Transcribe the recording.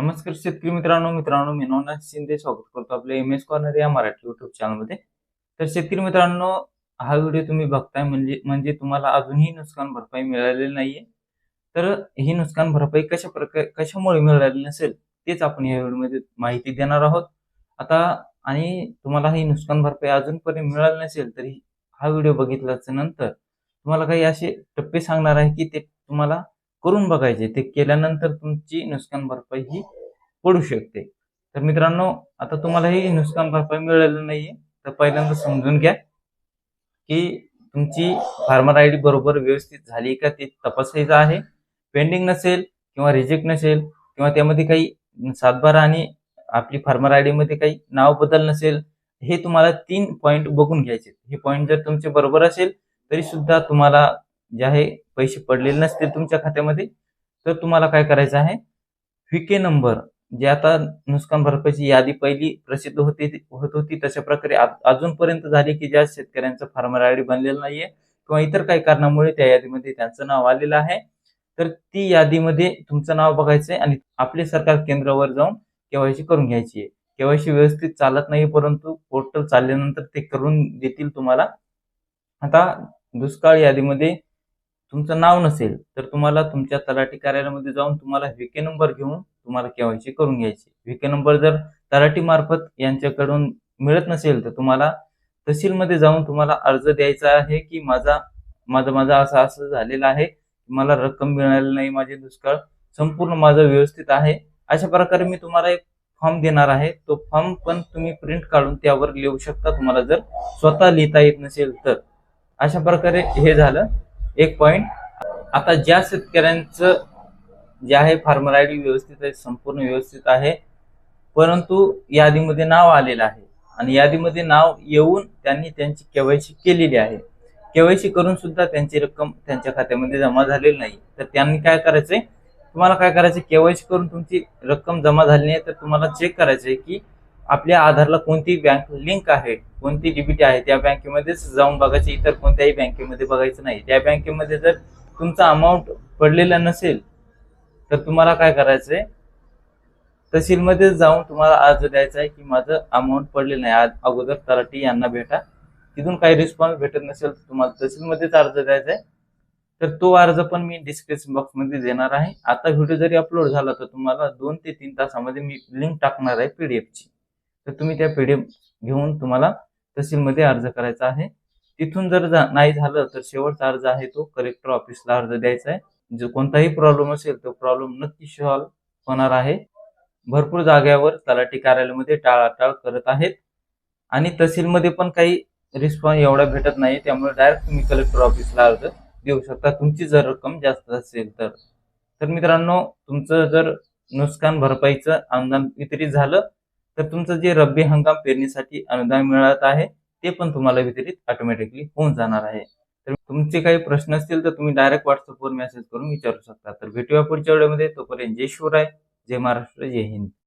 नमस्कार शेतकरी मित्रांनो मित्रांनो मी नवनाथ शिंदे स्वागत करतो आपल्या एम एस कॉर्नर या मराठी युट्यूब चॅनलमध्ये तर शेतकरी मित्रांनो हा व्हिडिओ तुम्ही बघताय म्हणजे म्हणजे तुम्हाला अजूनही नुकसान भरपाई मिळालेली नाहीये. तर ही नुकसान भरपाई कशा प्रकार कशामुळे मिळालेली नसेल तेच आपण या व्हिडिओमध्ये माहिती देणार आहोत. आता आणि तुम्हाला ही नुकसान भरपाई अजूनपर्यंत मिळाली नसेल तरी हा व्हिडिओ बघितल्याच्या नंतर तुम्हाला काही असे टप्पे सांगणार आहे की ते तुम्हाला करून बघायचे. ते केल्यानंतर तुमची नुकसान भरपाई ही पडू शकते. तर मित्रांनो आता तुम्हाला ही नुकसान भरपाई मिळालेली नाहीये. तर पहिल्यांदा समजून घ्या की तुमची फार्मर आय डी बरोबर व्यवस्थित झाली का ते तपासायचं आहे. पेंडिंग नसेल किंवा रिजेक्ट नसेल किंवा त्यामध्ये काही सातबारा आणि आपली फार्मर आयमध्ये काही नाव बदल नसेल हे तुम्हाला तीन पॉईंट बघून घ्यायचे हे पॉईंट जर तुमचे बरोबर असेल तरी सुद्धा तुम्हाला जे आहे पैसे पडलेले नसतील तुमच्या खात्यामध्ये तर तुम्हाला काय करायचं आहे? व्हीके नंबर जे आता नुकसान भरपाईची यादी पहिली प्रसिद्ध होती होत होती तशा प्रकारे अजूनपर्यंत झाली की ज्या शेतकऱ्यांचं फार्मर आय डी बनलेलं नाहीये किंवा इतर काही कारणामुळे त्या यादीमध्ये त्यांचं नाव आलेलं आहे तर ती यादीमध्ये तुमचं नाव बघायचंय आणि आपले सरकार केंद्रावर जाऊन केवायसी करून घ्यायची आहे केवायसी व्यवस्थित चालत नाही परंतु पोर्टल चालल्यानंतर ते करून देतील तुम्हाला. आता दुष्काळ यादीमध्ये तुमचं नाव नसेल तर तुम्हाला तुमच्या तलाठी कार्यालयामध्ये जाऊन तुम्हाला व्हीके नंबर घेऊन तुम्हाला केवायसी करून घ्यायची. व्हीके नंबर जर तलाठी मार्फत यांच्याकडून मिळत नसेल तर तुम्हाला तहसीलमध्ये जाऊन तुम्हाला अर्ज द्यायचा आहे की माझा माझा माझा असं असं झालेलं आहे मला रक्कम मिळालेली नाही माझे दुष्काळ संपूर्ण माझं व्यवस्थित आहे. अशा प्रकारे मी तुम्हाला एक फॉर्म देणार आहे. तो फॉर्म पण तुम्ही प्रिंट काढून त्यावर लिहू शकता. तुम्हाला जर स्वतः लिहिता येत नसेल तर. अशा प्रकारे हे झालं. एक पॉइंट आता ज्या शेतकऱ्यांचं जे आहे फार्मर आय डी व्यवस्थित आहे संपूर्ण व्यवस्थित आहे परंतु यादीमध्ये नाव आलेलं आहे. आणि यादीमध्ये नाव येऊन त्यांनी त्यांची केवायसी केलेली आहे. केवायसी करून सुद्धा त्यांची रक्कम त्यांच्या खात्यामध्ये जमा झालेली नाही. तर त्यांनी काय करायचंय? तुम्हाला काय करायचं केवायसी करून तुमची रक्कम जमा झाली नाही तर तुम्हाला चेक करायचंय की आपल्या आधारला कोणती बँक लिंक आहे. कोणती डीबीटी आहे त्या बँकेमध्येच जाऊन बघायची. इतर कोणत्याही बँकेमध्ये बघायचं नाही. त्या बँकेमध्ये जर तुमचा अमाऊंट पडलेला नसेल तर तुम्हाला काय करायचंय? तहसीलमध्ये जाऊन तुम्हाला अर्ज द्यायचा आहे की माझं अमाऊंट पडलेलं नाही. आज अगोदर तलाठी यांना भेटा. तिथून काही रिस्पॉन्स भेटत नसेल तर तुम्हाला तहसीलमध्येच अर्ज द्यायचा आहे. तर तो अर्ज पण मी डिस्क्रिप्शन बॉक्समध्ये देणार आहे. आता व्हिडिओ जरी अपलोड झाला तर तुम्हाला दोन ते तीन तासामध्ये मी लिंक टाकणार आहे पीडीएफची तर तुम्ही त्या पीडीएफ घेऊन तुम्हाला तहसीलमध्ये अर्ज करायचा आहे. तिथून जर जा- नाही झालं तर शेवटचा अर्ज आहे तो. कलेक्टर ऑफिसला अर्ज द्यायचा आहे. जो कोणताही प्रॉब्लेम असेल तो प्रॉब्लेम नक्की सॉल्व्ह होणार आहे. भरपूर जाग्यावर तलाठी कार्यालयामध्ये टाळाटाळ करत आहेत. आणि तहसीलमध्ये पण काही रिस्पॉन्स एवढा भेटत नाही त्यामुळे डायरेक्ट तुम्ही कलेक्टर ऑफिसला अर्ज देऊ शकता. तुमची जर रक्कम जास्त असेल तर. तर मित्रांनो तुमचं जर नुकसान भरपाईचं अनुदान वितरित झालं तर तुमचं जे रब्बी हंगाम पेरणीसाठी अनुदान मिळत आहे ते पण तुम्हाला वितरित ऑटोमॅटिकली होऊन जाणार आहे. तर तुमचे काही प्रश्न असतील तर तुम्ही डायरेक्ट व्हॉट्सअपवर मेसेज करून विचारू शकता. तर भेटूया पुढच्या वेळेमध्ये तोपर्यंत जय शिवराय जय महाराष्ट्र जय हिंद.